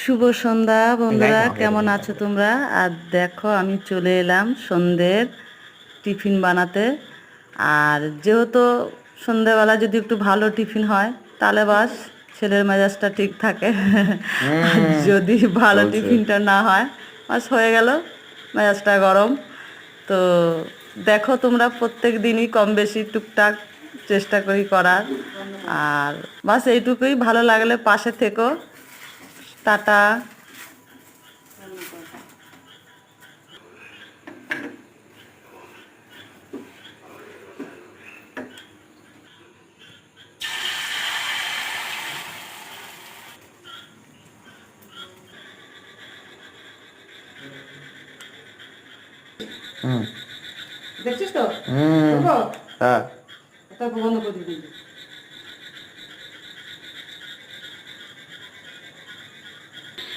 শুভ সন্ধ্যা বন্ধুরা কেমন আছো তোমরা? আর দেখো আমি চলে এলাম সন্ধ্যের টিফিন বানাতে। আর যেহেতু সন্ধ্যেবেলা যদি একটু ভালো টিফিন হয় তাহলে বাস ছেলের মেজাজটা ঠিক থাকে। আর যদি ভালো টিফিনটা না হয় বাস হয়ে গেল মেজাজটা গরম। তো দেখো তোমরা প্রত্যেক দিনই কম বেশি টুকটাক চেষ্টা করি করার। আর বাস এইটুকুই ভালো লাগলে পাশে থেকো। টাটা। হুম। দেখছিস তো? হুম। হ্যাঁ। এটা বন্ধ করে দিবি।